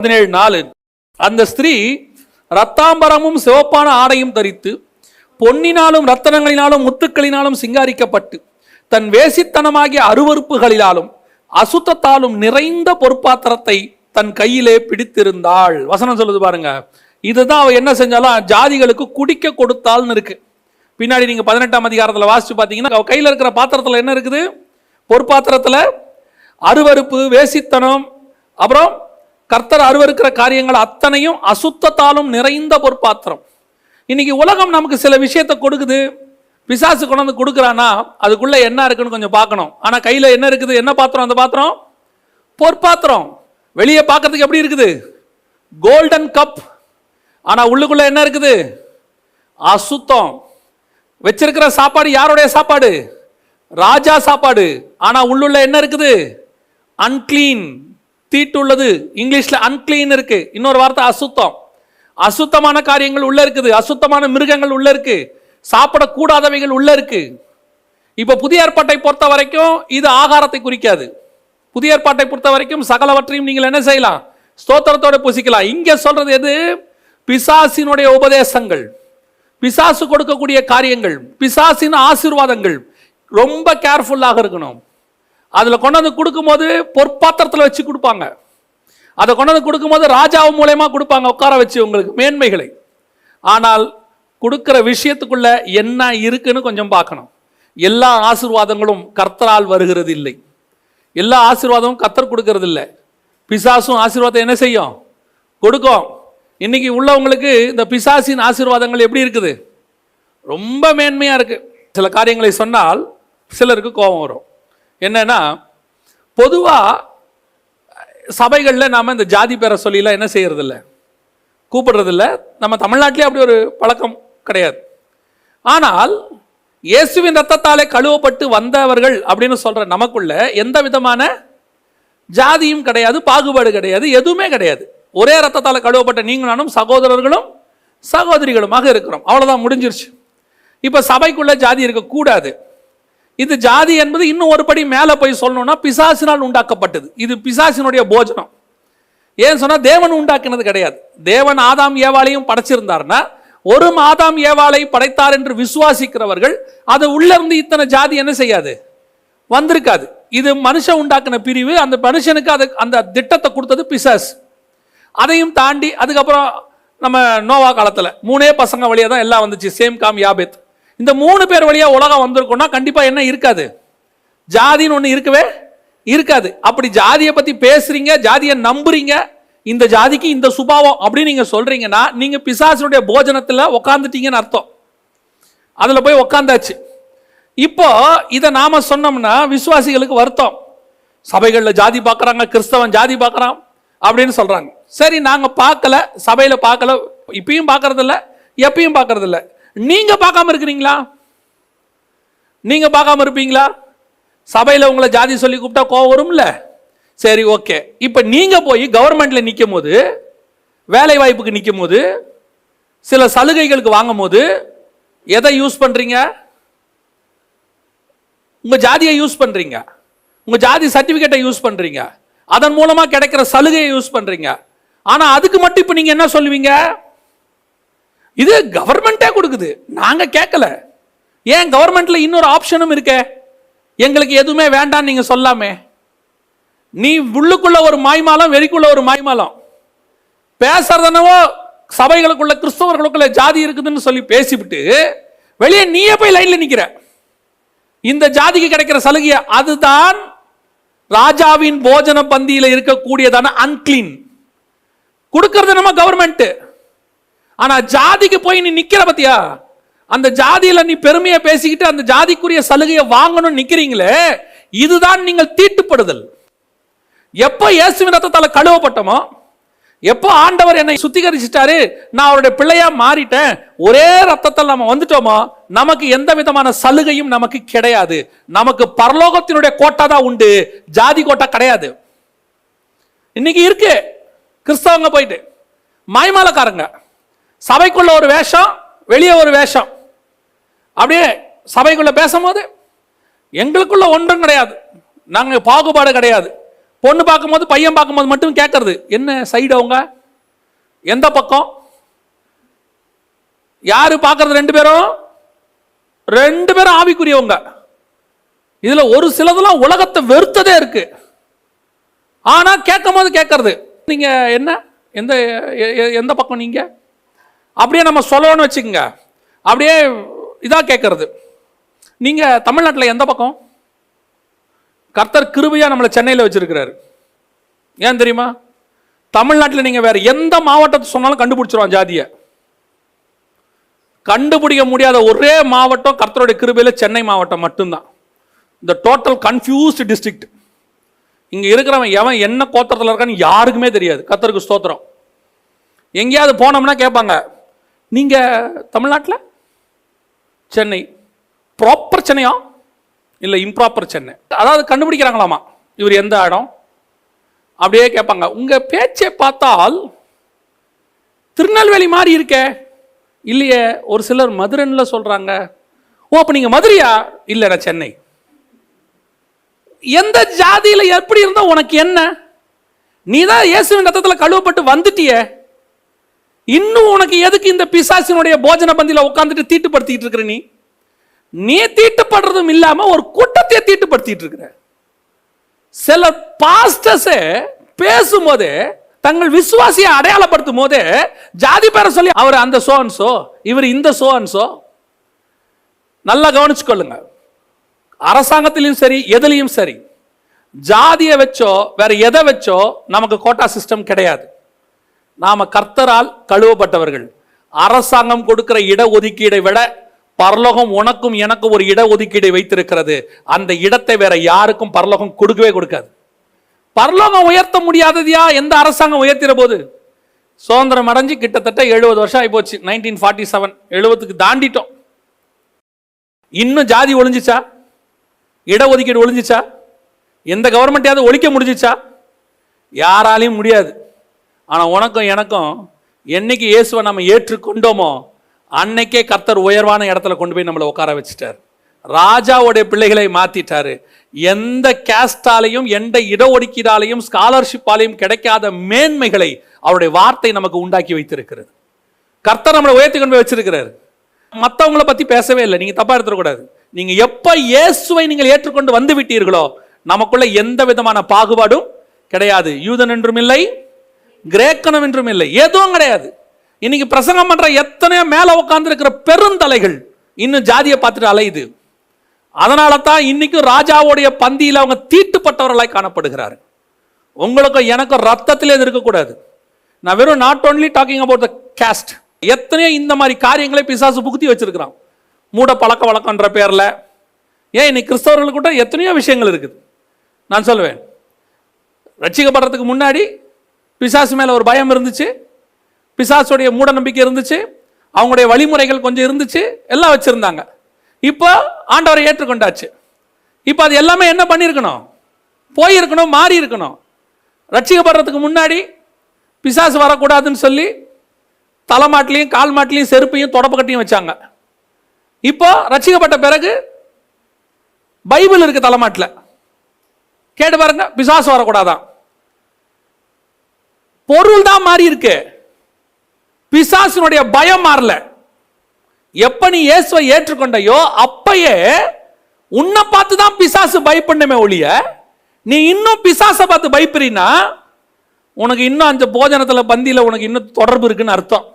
பதினேழு நாலு. அந்த ஸ்திரீ ரத்தாம்பரமும் சிவப்பான ஆடையும் தரித்து பொன்னினாலும் ரத்தனங்களினாலும் முத்துக்களினாலும் சிங்காரிக்கப்பட்டு தன் வேசித்தனமாகிய அருவறுப்புகளினாலும் அசுத்தத்தாலும் நிறைந்த பொற்பாத்திரத்தை தன் கையிலே பிடித்திருந்தாள். வசனம் சொல்லுது பாருங்க. இதுதான் அவ என்ன செஞ்சாலும் ஜாதிகளுக்கு குடிக்க கொடுத்தாள்னு இருக்கு. பின்னாடி நீங்க பதினெட்டாம் அதிகாரத்தில் வாசிச்சு பார்த்தீங்கன்னா அவ கையில் இருக்கிற பாத்திரத்தில் என்ன இருக்குது? பொற்பாத்திரத்தில் அருவருப்பு வேசித்தனம் அப்புறம் கர்த்தர் அருவருக்கிற காரியங்கள் அத்தனையும் அசுத்தத்தாலும் நிறைந்த பொற்பாத்திரம். இன்னைக்கு உலகம் நமக்கு சில விஷயத்தை கொடுக்குது. பிசாசு கொண்டாந்து கொடுக்குறானா அதுக்குள்ள என்ன இருக்குன்னு கொஞ்சம் பார்க்கணும். ஆனா கையில என்ன இருக்குது? என்ன பாத்திரம்? அந்த பாத்திரம்? பொற்பாத்திரம். வெளியே பார்க்கறதுக்கு எப்படி இருக்குது? கோல்டன் கப் ஆனா உள்ளுக்குள்ள என்ன இருக்குது? அசுத்தம். வச்சிருக்கிற சாப்பாடு யாருடைய சாப்பாடு? ராஜா சாப்பாடு. ஆனா உள்ளுள்ள என்ன இருக்குது? அன்கிளீன் தீட்டுள்ளது. இங்கிலீஷில் அன்கிளீன் இருக்கு. இன்னொரு வார்த்தை அசுத்தம். அசுத்தமான காரியங்கள் உள்ள இருக்குது. அசுத்தமான மிருகங்கள் உள்ள இருக்கு. சாப்பிடக்கூடாதவைகள் உள்ள இருக்கு. இப்போ புதிய ஏற்பாட்டை பொறுத்த வரைக்கும் இது ஆகாரத்தை குறிக்காது. புதிய ஏற்பாட்டை பொறுத்த வரைக்கும் சகலவற்றையும் நீங்கள் என்ன செய்யலாம்? ஸ்தோத்திரத்தோட புசிக்கலாம். இங்கே சொல்றது எது? பிசாசினுடைய உபதேசங்கள். பிசாசு கொடுக்கக்கூடிய காரியங்கள். பிசாசின் ஆசீர்வாதங்கள். ரொம்ப கேர்ஃபுல்லாக இருக்கணும். அதில் கொண்டாந்து கொடுக்கும்போது பொற்பாத்திரத்தில் வச்சு கொடுப்பாங்க. அதை கொண்டாந்து கொடுக்கும்போது ராஜாவு மூலயமா கொடுப்பாங்க உட்கார வச்சு உங்களுக்கு மேன்மைகளை. ஆனால் கொடுக்குற விஷயத்துக்குள்ள என்ன இருக்குன்னு கொஞ்சம் பார்க்கணும். எல்லா ஆசிர்வாதங்களும் கர்த்தரால் வருகிறது இல்லை எல்லா ஆசீர்வாதமும் கத்தர் கொடுக்கறது இல்லை பிசாசும் ஆசீர்வாதம் என்ன செய்யும்? கொடுக்கும். இன்னைக்கு உள்ளவங்களுக்கு இந்த பிசாசின் ஆசீர்வாதங்கள் எப்படி இருக்குது? ரொம்ப மேன்மையாக இருக்குது சில காரியங்களை சொன்னால் சிலருக்கு கோபம் வரும். என்னன்னா பொதுவாக சபைகளில் நாம் இந்த ஜாதி பேரை சொல்லிலாம் என்ன செய்கிறதில்ல கூப்பிடுறதில்ல. நம்ம தமிழ்நாட்டிலே அப்படி ஒரு பழக்கம் கிடையாது. ஆனால் இயேசுவின் ரத்தத்தாலே கழுவப்பட்டு வந்தவர்கள் அப்படின்னு சொல்கிற நமக்குள்ள எந்த விதமான ஜாதியும் கிடையாது பாகுபாடு கிடையாது எதுவுமே கிடையாது. ஒரே ரத்தத்தால் கழுவப்பட்ட நீங்க நானும் சகோதரர்களும் சகோதரிகளுமாக இருக்கிறோம். அவ்வளோதான் முடிஞ்சிருச்சு. இப்போ சபைக்குள்ளே ஜாதி இருக்கக்கூடாது. இது ஜாதி என்பது இன்னும் ஒரு படி மேலே போய் சொல்லணும்னா பிசாசினால் உண்டாக்கப்பட்டது. இது பிசாசினுடைய போஜனம். ஏன் சொன்னால் தேவன் உண்டாக்கினது கிடையாது. தேவன் ஆதாம் ஏவாளையும் படைச்சிருந்தாருன்னா ஒரு மாதாம் ஏவாளை படைத்தார் என்று விசுவாசிக்கிறவர்கள் அது உள்ளிருந்து இத்தனை ஜாதி என்ன செய்யாது? வந்திருக்காது. இது மனுஷன் உண்டாக்கின பிரிவு அந்த மனுஷனுக்கு அது அந்த திட்டத்தை கொடுத்தது பிசாஸ் அதையும் தாண்டி அதுக்கப்புறம் நம்ம நோவா காலத்தில் மூணே பசங்க வழியாக தான் எல்லாம் வந்துச்சு சேம் காம் யாபேத். இந்த மூணு பேர் வழியாக உலகம் வந்திருக்கோம்னா கண்டிப்பாக என்ன இருக்காது? ஜாதின்னு ஒன்று இருக்கவே இருக்காது. அப்படி ஜாதியை பற்றி பேசுறீங்க ஜாதியை நம்புறீங்க இந்த ஜாதிக்கு இந்த சுபாவம் அப்படின்னு நீங்கள் சொல்கிறீங்கன்னா நீங்கள் பிசாசினுடைய போஜனத்தில் உக்காந்துட்டீங்கன்னு அர்த்தம். அதில் போய் உக்காந்தாச்சு. இப்போ இதை நாம் சொன்னோம்னா விசுவாசிகளுக்கு வருத்தம். சபைகளில் ஜாதி பார்க்குறாங்க கிறிஸ்தவன் ஜாதி பார்க்குறான் அப்படின்னு சொல்கிறாங்க சரி நாங்கள் பார்க்கல சபையில் பார்க்கல இப்பயும் பார்க்குறதில்ல எப்பயும் பார்க்கறது நீங்க பார்க்காம இருக்கிறீங்களா? நீங்க பார்க்காம இருப்பீங்களா? சபையில் உங்களை ஜாதி சொல்லி கூப்பிட்டா கோவம் வரும்ல? சரி ஓகே. இப்போ நீங்கள் போய் கவர்மெண்ட்டில் நிற்கும் போது வேலை வாய்ப்புக்கு நிற்கும் போது சில சலுகைகளுக்கு வாங்கும் போது எதை யூஸ் பண்ணுறீங்க உங்கள் ஜாதியை யூஸ் பண்ணுறீங்க உங்கள் ஜாதி சர்டிஃபிகேட்டை யூஸ் பண்ணுறீங்க அதன் மூலமாக கிடைக்கிற சலுகையை யூஸ் பண்ணுறீங்க ஆனால் அதுக்கு மட்டும் இப்போ நீங்கள் என்ன சொல்லுவீங்க? இது கவர்மெண்ட்டே கொடுக்குது. நாங்கள் கேட்கல. ஏன் கவர்மெண்ட்ல இன்னொரு ஆப்ஷனும் இருக்கே? எங்களுக்கு எதுவுமே வேண்டாம் நீங்க சொல்லாமே. நீ உள்ளுக்குள்ள ஒரு மாய்மாலம் வெறிக்குள்ள ஒரு மாய்மாலம். பேசுறதனவோ சபைகளுக்குள்ள கிறிஸ்தவர்களுக்குள்ள ஜாதி இருக்குதுன்னு சொல்லி பேசிவிட்டு வெளியே நீயே போய் லைன்ல நிக்கிற. இந்த ஜாதிக்கு கிடைக்கிற சலுகையை அதுதான் ராஜாவின் போஜன பந்தியில இருக்கக்கூடியதான அன்கிளீன் கொடுக்கறது நம்ம கவர்மெண்ட்டு ஆனா ஜாதிக்கு போய் நீ நிக்கிற பத்தியா? அந்த ஜாதியில நீ பெருமையை பேசிக்கிட்டு அந்த ஜாதிக்குரிய சலுகையை வாங்கணும்னு நிக்கிறீங்களே இதுதான் நீங்கள் தீட்டுப்படுதல். எப்போ இயேசுவின் ரத்தத்தால கழுவப்பட்டோமோ எப்போ ஆண்டவர் என்னை சுத்திகரிச்சிட்டாரு நான் அவருடைய பிள்ளையா மாறிட்டேன் ஒரே ரத்தத்தில் நம்ம வந்துட்டோமோ நமக்கு எந்த விதமான சலுகையும் நமக்கு கிடையாது. நமக்கு பரலோகத்தினுடைய கோட்டா தான் உண்டு ஜாதி கோட்டா கிடையாது. இன்னைக்கு இருக்கு. கிறிஸ்தவங்க போயிட்டு மாய்மாலக்காரங்க. சபைக்குள்ள ஒரு வேஷம் வெளியே ஒரு வேஷம். அப்படியே சபைக்குள்ள பேசும்போது எங்களுக்குள்ள ஒன்றும் கிடையாது. நாங்கள் பாகுபாடு கிடையாது. பொண்ணு பார்க்கும்போது பையன் பார்க்கும்போது மட்டும் கேட்கறது என்ன சைடு அவங்க? எந்த பக்கம்? யாரு பார்க்கறது ரெண்டு பேரும்? ரெண்டு பேரும் ஆவிக்குரியவங்க. இதுல ஒரு சிலதெல்லாம் உலகத்தை வெறுத்ததே இருக்கு. ஆனா கேட்கும் போது கேட்கறது. நீங்க என்ன? எந்த எ- எந்த பக்கம் நீங்க? அப்படியே நம்ம சொல்லணும்னு வச்சுக்கோங்க. அப்படியே இதாக கேட்கறது நீங்கள் தமிழ்நாட்டில் எந்த பக்கம்? கர்த்தர் கிருபையா நம்மளை சென்னையில் வச்சுருக்கிறாரு. ஏன் தெரியுமா? தமிழ்நாட்டில் நீங்கள் வேற எந்த மாவட்டத்தை சொன்னாலும் கண்டுபிடிச்சிருவான் ஜாதியை. கண்டுபிடிக்க முடியாத ஒரே மாவட்டம் கர்த்தருடைய கிருபையில் சென்னை மாவட்டம் மட்டும்தான். இந்த டோட்டல் கன்ஃபியூஸ்டு டிஸ்ட்ரிக்ட் இங்கே இருக்கிறவன் எவன் என்ன கோத்திரத்தில் இருக்கான்னு யாருக்குமே தெரியாது. கர்த்தருக்கு ஸ்தோத்திரம். எங்கேயாவது போனோம்னா கேட்பாங்க நீங்கள் தமிழ்நாட்டில்? சென்னை. ப்ராப்பர் சென்னையா? இல்லை இம்ப்ராப்பர் சென்னை. அதாவது கண்டுபிடிக்கிறாங்களாமா? இவர் எந்த இடம்? அப்படியே கேட்பாங்க. உங்கள் பேச்சை பார்த்தால் திருநெல்வேலி மாதிரி இருக்கே. இல்லையே ஒரு சிலர் மதுரைன்னு சொல்கிறாங்க ஓ அப்போ நீங்கள் மதுரையா? இல்ல சென்னை. எந்த ஜாதியில் எப்படி இருந்தால் உனக்கு என்ன? நீ தான் இயேசுவின் ரத்தத்தில் கழுவப்பட்டு வந்துட்டியே. இன்னும் உனக்கு எதுக்கு இந்த பிசாசினுடைய போஜன பந்தியில் உட்காந்துட்டு தீட்டுப்படுத்திட்டு இருக்கிற நீ? நீ தீட்டுப்படுறதும் இல்லாம ஒரு கூட்டத்தையே தீட்டுப்படுத்திட்டு இருக்கிற. சில பாஸ்டர்ஸே பேசும்போது தங்கள் விசுவாசியை அடையாளப்படுத்தும் போதே ஜாதி பேரை சொல்லி அவர் அந்த சோன்சோ இவர் இந்த சோன்சோ நல்லா கவனிச்சுக்கொள்ளுங்க. அரசாங்கத்திலையும் சரி எதுலையும் சரி ஜாதியை வச்சோ வேற எதை வச்சோ நமக்கு கோட்டா சிஸ்டம் கிடையாது. நாம் கர்த்தரால் கழுவப்பட்டவர்கள். அரசாங்கம் கொடுக்கிற இட ஒதுக்கீடை விட பரலோகம் உனக்கும் எனக்கும் ஒரு இட ஒதுக்கீடை வைத்திருக்கிறது. அந்த இடத்தை வேற யாருக்கும் பரலோகம் கொடுக்கவே கொடுக்காது. பரலோகம் உயர்த்த முடியாததையா? எந்த அரசாங்கம் உயர்த்திற போது? சுதந்திரம் அடைஞ்சு கிட்டத்தட்ட எழுபது வருஷம் ஆயிப்போச்சு நைன்டீன் ஃபார்ட்டி செவன் எழுபதுக்கு தாண்டிட்டோம். இன்னும் ஜாதி ஒழிஞ்சிச்சா இடஒதுக்கீடு ஒழிஞ்சிச்சா எந்த கவர்மெண்ட்டையாவது ஒழிக்க முடிஞ்சிச்சா? யாராலையும் முடியாது. ஆனால் உனக்கும் எனக்கும் என்னைக்கு இயேசுவை நம்ம ஏற்றுக்கொண்டோமோ அன்னைக்கே கர்த்தர் உயர்வான இடத்துல கொண்டு போய் நம்மளை உட்கார வச்சுட்டார். ராஜாவுடைய பிள்ளைகளை மாத்திட்டாரு. எந்த கேஸ்டாலையும் எந்த இட இடஒதுக்கீடாலையும் ஸ்காலர்ஷிப்பாலையும் கிடைக்காத மேன்மைகளை அவருடைய வார்த்தை நமக்கு உண்டாக்கி வைத்திருக்கிறது. கர்த்தர் நம்மளை உயர்த்தி கொண்டு போய் வச்சிருக்கிறாரு. மற்றவங்கள பத்தி பேசவே இல்லை. நீங்க தப்பா எடுத்துடக்கூடாது. நீங்க எப்ப இயேசுவை நீங்கள் ஏற்றுக்கொண்டு வந்து விட்டீர்களோ நமக்குள்ள எந்த விதமான பாகுபாடும் கிடையாது. யூதன் என்றும் இல்லை கிரேக்கணம் என்றும் இல்லை. எதுவும் கிடையாது. இன்னைக்கு பிரசங்கம் பண்ற எத்தனையோ மேலே உட்காந்துருக்கிற பெருந்தலைகள் இன்னும் ஜாதியை பார்த்துட்டு அலையுது. அதனால தான் இன்னைக்கும் ராஜாவுடைய பந்தியில் அவங்க தீட்டுப்பட்டவர்களாய் காணப்படுகிறார். உங்களுக்கும் எனக்கும் ரத்தத்திலே இருக்கக்கூடாது. நான் வெறும் not only talking about the caste எத்தனையோ இந்த மாதிரி காரியங்களை பிசாசு புகுத்தி வச்சிருக்கிறான். மூட பழக்க வழக்கன்ற பேரில். ஏன் இன்னைக்கு கிறிஸ்தவர்கள் கூட எத்தனையோ விஷயங்கள் இருக்குது. நான் சொல்லுவேன் ரட்சிக்கப்படுறதுக்கு முன்னாடி பிசாசு மேலே ஒரு பயம் இருந்துச்சு. பிசாசுடைய மூட நம்பிக்கை இருந்துச்சு. அவங்களுடைய வழிமுறைகள் கொஞ்சம் இருந்துச்சு. எல்லாம் வச்சுருந்தாங்க. இப்போ ஆண்டவரை ஏற்றுக்கொண்டாச்சு. இப்போ அது எல்லாமே என்ன பண்ணியிருக்கணும்? போயிருக்கணும் மாறி இருக்கணும் ரட்சிக்கப்படுறதுக்கு முன்னாடி பிசாசு வரக்கூடாதுன்னு சொல்லி தலைமாட்டிலையும் கால் மாட்டிலையும் செருப்பையும் தொடப்பக்கட்டையும் வச்சாங்க. இப்போ ரட்சிக்கப்பட்ட பிறகு பைபிள் இருக்கு தலைமாட்டில். கேட்டு பாருங்க பிசாசு வரக்கூடாதான். பொருள் தான் மாறி இருக்கு. பிசாசினுடைய பயம் மாறல. எப்ப நீ இயேசுவை ஏற்றுக்கொண்டையோ அப்பயே உன்னை பார்த்து தான் பிசாசு பயப்படணுமே ஒழிய நீ இன்னும் பிசாசை பார்த்து பயப்படுறீன்னா உனக்கு இன்னும் அந்த போஜனத்தில் பந்தியில் உனக்கு இன்னும் தொடர்பு இருக்குன்னு அர்த்தம்.